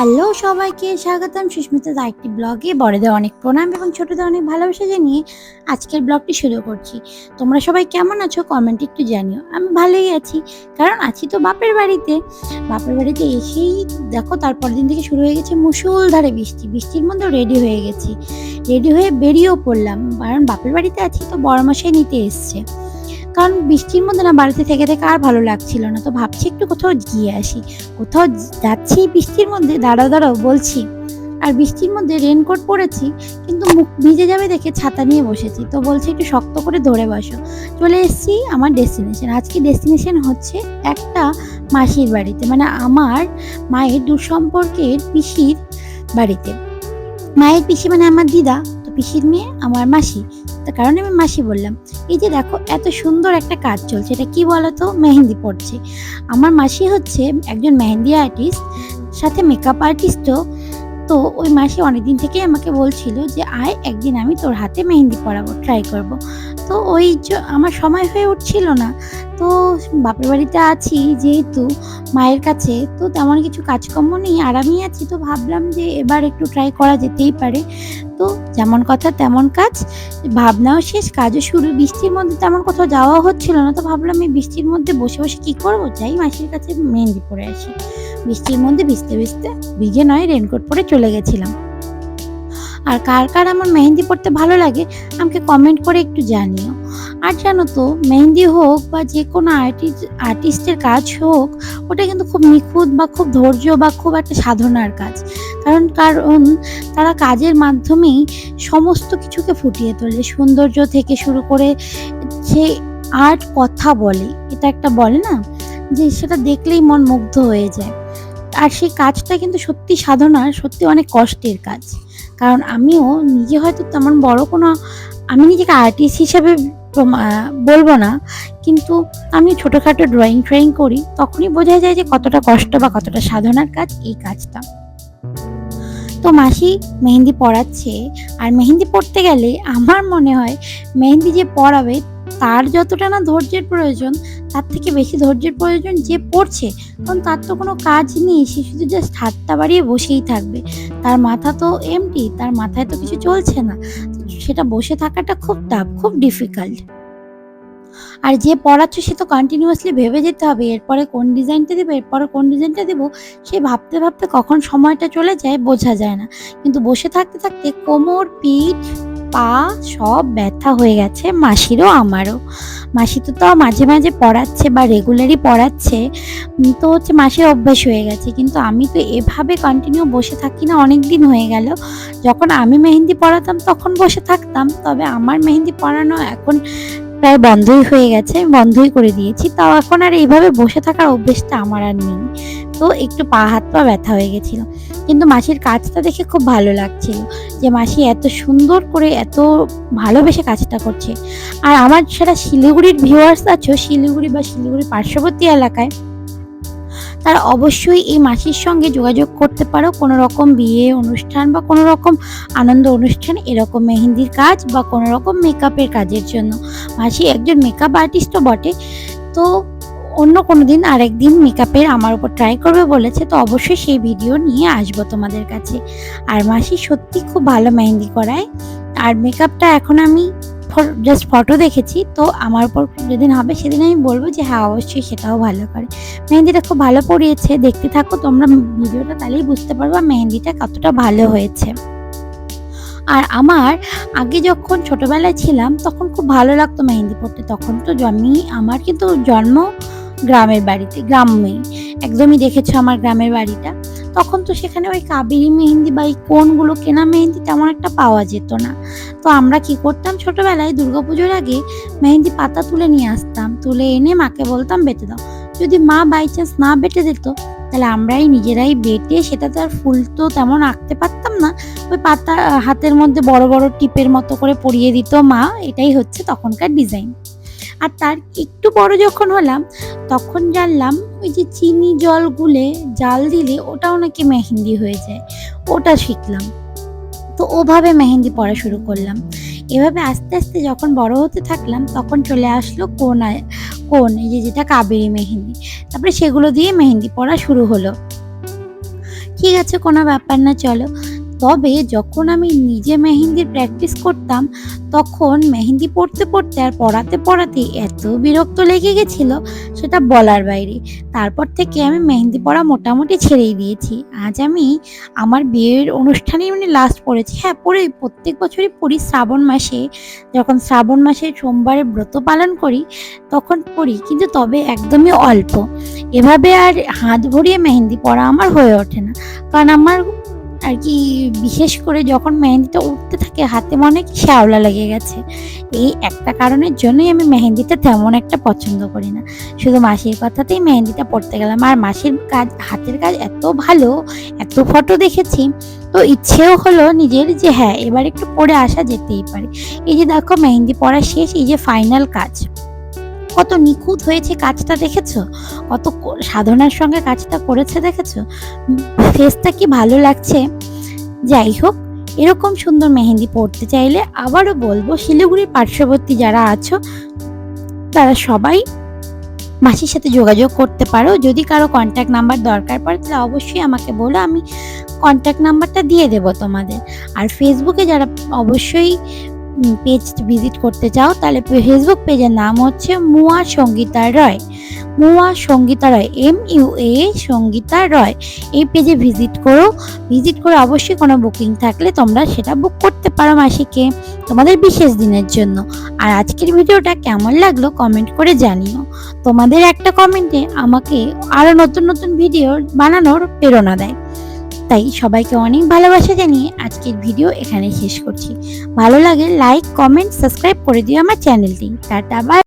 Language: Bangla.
হ্যালো সবাইকে স্বাগতম সুস্মিতা দা একটি ব্লগে। বড়দের অনেক প্রণাম এবং ছোটদের অনেক ভালোবাসা জানিয়ে আজকের ব্লগটি শুরু করছি। তোমরা সবাই কেমন আছো কমেন্টে একটু জানিও। আমি ভালোই আছি, কারণ আছি তো বাপের বাড়িতে। বাপের বাড়িতে এসেই দেখো তারপর দিন থেকে শুরু হয়ে গেছে মুসুলধারে বৃষ্টি। বৃষ্টির মধ্যে রেডি হয়ে গেছি। রেডি হয়ে বেরিয়েও পড়লাম, কারণ বাপের বাড়িতে আছি তো বড় মশাই নিতে এসছে। কারণ বৃষ্টির মধ্যে না বাড়িতে থেকে থেকে আর ভালো লাগছিল না। তো ভাবছি একটু কোথাও গিয়ে আসি। কোথাও যাচ্ছি বৃষ্টির মধ্যে, দাঁড়াও দাঁড়াও, বলছি। আর বৃষ্টির মধ্যে রেনকোট পরেছি, কিন্তু মুখ ভিজে যাবে দেখে ছাতা নিয়ে বসেছি। তো বলছে একটু শক্ত করে ধরে বসো। চলে এসেছি আমার ডেস্টিনেশন আজকে ডেস্টিনেশন হচ্ছে একটা মাসির বাড়িতে মানে আমার মায়ের দুঃসম্পর্কের পিসির বাড়িতে। মায়ের পিসি মানে আমার দিদা, তো পিসির মেয়ে, আমার মাসি। তার কারণে আমি মাসি বললাম, এই যে দেখো এত সুন্দর একটা কাজ চলছে, এটা কি বলতো? মেহেন্দি পড়ছে আমার মাসি হচ্ছে একজন মেহেন্দি আর্টিস্ট সাথে মেকআপ আর্টিস্টও তো ওই মাসি অনেকদিন থেকে আমাকে বলছিল যে, আয়, একদিন আমি তোর হাতে মেহেন্দি পরাবো ট্রাই করব। তো ওই আমার সময় হয়ে উঠছিল না। তো বাপের বাড়িতে আছি যেহেতু, মায়ের কাছে, তো তেমন কিছু কাজকর্ম নেই আরামই আছি। তো ভাবলাম যে এবার একটু ট্রাই করা যেতেই পারে। তো যেমন কথা, তেমন কাজ। ভাবনাও শেষ, কাজও শুরু। বৃষ্টির মধ্যে তেমন কোথাও যাওয়া হচ্ছিল না, তো ভাবলাম আমি বৃষ্টির মধ্যে বসে বসে কি করব? যাই, মাসির কাছে মেহেন্দি পরে আসি। বৃষ্টির মধ্যে ভিজতে ভিজতে ভিজে নয় রেনকোট পরে চলে গেছিলাম। আর কার কার আমার মেহেন্দি পড়তে ভালো লাগে, আমাকে কমেন্ট করে একটু জানিও। আর জানো তো, মেহেন্দি হোক বা যে কোনো আর্টিস্ট আর্টিস্টের কাজ হোক, ওটা কিন্তু খুব নিখুঁত বা খুব ধৈর্য বা খুব একটা সাধনার কাজ। কারণ কারণ তারা কাজের মাধ্যমেই সমস্ত কিছুকে ফুটিয়ে তোলে। সৌন্দর্য থেকে শুরু করে যে আর্ট কথা বলে, এটা একটা বলে না? যে সেটা দেখলেই মন মুগ্ধ হয়ে যায়। আর সেই কাজটা কিন্তু সত্যি সাধনার, সত্যি অনেক কষ্টের কাজ। কারণ আমিও নিজে হয়তো তেমন বড় কোনো, আমি নিজেকে আর্টিস্ট হিসেবে বলব না। কিন্তু আমি ছোটোখাটো ড্রয়িং ট্রয়িং করি, তখনই বোঝা যায় যে কতটা কষ্ট বা কতটা সাধনার কাজ এই কাজটা। তো মাসি মেহেন্দি পড়াচ্ছে আর মেহেন্দি পড়তে গেলে আমার মনে হয় মেহেন্দি যে পড়াবে তার যতটা না ধৈর্যের প্রয়োজন, তার থেকে বেশি ধৈর্যের প্রয়োজন যে পড়ছে, কারণ তার তো কোনো কাজ নেই, সে শুধু জাস্ট হাতটা বাড়িয়ে বসেই থাকবে। তার মাথা তো এমটি তার মাথায় তো কিছু চলছে না। সেটা বসে থাকাটা খুব টাফ খুব ডিফিকাল্ট আর যে পড়াচ্ছ সে তো কন্টিনিউয়াসলি ভেবে যেতে হবে, এরপরে কোন ডিজাইনটা দেবো, এরপরে কোন ডিজাইনটা দেবো, সে ভাবতে ভাবতে কখন সময়টা চলে যায় বোঝা যায় না। কিন্তু বসে থাকতে থাকতে কোমর, পিঠ পা সব ব্যথা হয়ে গেছে, মাসিরও আমারও। মাসি তো তাও মাঝে মাঝে পড়াচ্ছে বা রেগুলারই পড়াচ্ছে। তো হচ্ছে মাসির অভ্যাস হয়ে গেছে। কিন্তু আমি তো এভাবে কন্টিনিউ বসে থাকি না অনেক দিন হয়ে গেল। যখন আমি মেহেন্দি পড়াতাম তখন বসে থাকতাম, তবে আমার মেহেন্দি পড়ানো এখন প্রায় বন্ধই হয়ে গেছে বন্ধই করে দিয়েছি। তাও এখন আর এইভাবে বসে থাকার অভ্যেসটা আমার আর নেই। তো একটু পা, হাত পা ব্যথা হয়ে গেছিল। কিন্তু মাসির কাজটা দেখে খুব ভালো লাগছিল যে মাসি এত সুন্দর করে এত ভালোবেসে কাজটা করছে। আর আমার সেটা শিলিগুড়ির ভিউয়ার্স আছো, শিলিগুড়ি বা শিলিগুড়ির পার্শ্ববর্তী এলাকায়, তারা অবশ্যই এই মাসির সঙ্গে যোগাযোগ করতে পারো। কোনো রকম বিয়ে অনুষ্ঠান বা কোনো রকম আনন্দ অনুষ্ঠান এরকম মেহেন্দির কাজ বা কোনো রকম মেকআপের কাজের জন্য। মাসি একজন মেকআপ আর্টিস্টও বটে। তো অন্য কোনো দিন আরেকদিন মেকআপের আমার উপর ট্রাই করবে বলেছে, তো অবশ্যই সেই ভিডিও নিয়ে আসব তোমাদের কাছে। আর মাসি সত্যি খুব ভালো মেহেন্দি করায়। আর মেকআপটা এখন আমি জাস্ট ফটো দেখেছি, তো আমার উপর যেদিন হবে সেদিন আমি বলব যে হ্যাঁ অবশ্যই সেটাও ভালো করে। মেহেন্দিটা খুব ভালো পড়িয়েছে দেখতে থাকো তোমরা, ভিডিওটা তাহলেই বুঝতে পারবা মেহেন্দিটা কতটা ভালো হয়েছে। আর আমার আগে যখন ছোটবেলায় ছিলাম, তখন খুব ভালো লাগতো মেহেন্দি পড়তে তখন তো জন্মি আমার কিন্তু জন্ম গ্রামের বাড়িতে গ্রামে একদমই দেখেছ আমার গ্রামের বাড়িটা। তখন তো সেখানে ওই কাবেরি মেহেন্দি বা এই কোনগুলো কেনা মেহেন্দি তেমন একটা পাওয়া যেত না। তো আমরা কি করতাম ছোটবেলায় দুর্গাপুজোর আগে মেহেন্দি পাতা তুলে নিয়ে আসতাম। তুলে এনে মাকে বলতাম বেটে দাও। যদি মা বাই চান্স না বেটে দিত, তাহলে আমরাই নিজেরাই বেটে সেটা তো আর ফুল তো তেমন আঁকতে পারতাম না। ওই পাতা হাতের মধ্যে বড় বড় টিপের মতো করে পরিয়ে দিত মা। এটাই হচ্ছে তখনকার ডিজাইন আর তার একটু বড় যখন হলাম, তখন জানলাম ওই যে চিনি জল গুলে জাল দিলে ওটাও নাকি মেহেন্দি হয়ে যায়। ওটা শিখলাম। তো ওভাবে মেহেন্দি পড়া শুরু করলাম। এভাবে আস্তে আস্তে যখন বড় হতে থাকলাম, তখন চলে আসলো কোন কোন, এই যে যেটা কাবেরি মেহেন্দি। তারপরে সেগুলো দিয়ে মেহেন্দি পড়া শুরু হলো। ঠিক আছে, কোনো ব্যাপার না, চলো। তবে যখন আমি নিজে মেহেন্দির প্র্যাকটিস করতাম, তখন মেহেন্দি পড়তে পড়তে আর পড়াতে পড়াতে এত বিরক্ত লেগে গেছিল সেটা বলার বাইরে। তারপর থেকে আমি মেহেন্দি পড়া মোটামুটি ছেড়েই দিয়েছি। আজ আমি আমার বিয়ের অনুষ্ঠানে মানে লাস্ট পড়েছি। হ্যাঁ পড়ে প্রত্যেক বছরই পড়ি শ্রাবণ মাসে। যখন শ্রাবণ মাসে সোমবারে ব্রত পালন করি, তখন পড়ি, কিন্তু তবে একদমই অল্প। এভাবে আর হাত ভরিয়ে মেহেন্দি পড়া আমার হয়ে ওঠে না। কারণ আমার আর কি বিশেষ করে যখন মেহেন্দিটা উঠতে থাকে, হাতে মনে শ্যাওলা লেগে গেছে। এই একটা কারণের জন্যই আমি মেহেন্দিটা তেমন একটা পছন্দ করি না। শুধু মাসির কথাতেই মেহেন্দিটা পড়তে গেলাম। আর মাসির কাজ, হাতের কাজ এত ভালো, এত ফটো দেখেছি, তো ইচ্ছেও হলো নিজের যে হ্যাঁ এবার একটু পরে আসা যেতেই পারে। এই যে দেখো, মেহেন্দি পড়া শেষ, এই যে ফাইনাল কাজ। কত নিখুঁত হয়েছে কাজটা দেখেছ? কত সাধনার সঙ্গে কাজটা করেছে দেখেছ? ফেসটা কি ভালো লাগছে? যাই হোক, এরকম সুন্দর মেহেন্দি পড়তে চাইলে আবারও বলব, শিলিগুড়ির পার্শ্ববর্তী যারা আছো, তারা সবাই মাসির সাথে যোগাযোগ করতে পারো। যদি কারও কন্ট্যাক্ট নাম্বার দরকার পড়ে, তাহলে অবশ্যই আমাকে বলো, আমি কন্ট্যাক্ট নাম্বারটা দিয়ে দেবো তোমাদের। আর ফেসবুকে যারা অবশ্যই পেজ ভিজিট করতে চাও তাহলে ফেসবুক পেজের নাম হচ্ছে মুয়া Sangeeta Roy. মুয়া Sangita Roy M U A Sangita Roy. এই পেজে ভিজিট করো। ভিজিট করে অবশ্যই কোনো বুকিং থাকলে তোমরা সেটা বুক করতে পারো মাসিকে, তোমাদের বিশেষ দিনের জন্য। আর আজকের ভিডিওটা কেমন লাগল কমেন্ট করে জানিও। তোমাদের একটা কমেন্টে আমাকে আরও নতুন নতুন ভিডিও বানানোর প্রেরণা দেয়। তাই সবাইকে অনেক ভালোবাসা জানিয়ে আজকের ভিডিও এখানে শেষ করছি। ভালো লাগে লাইক কমেন্ট সাবস্ক্রাইব করে দিও আমার চ্যানেলটি টাটা বাই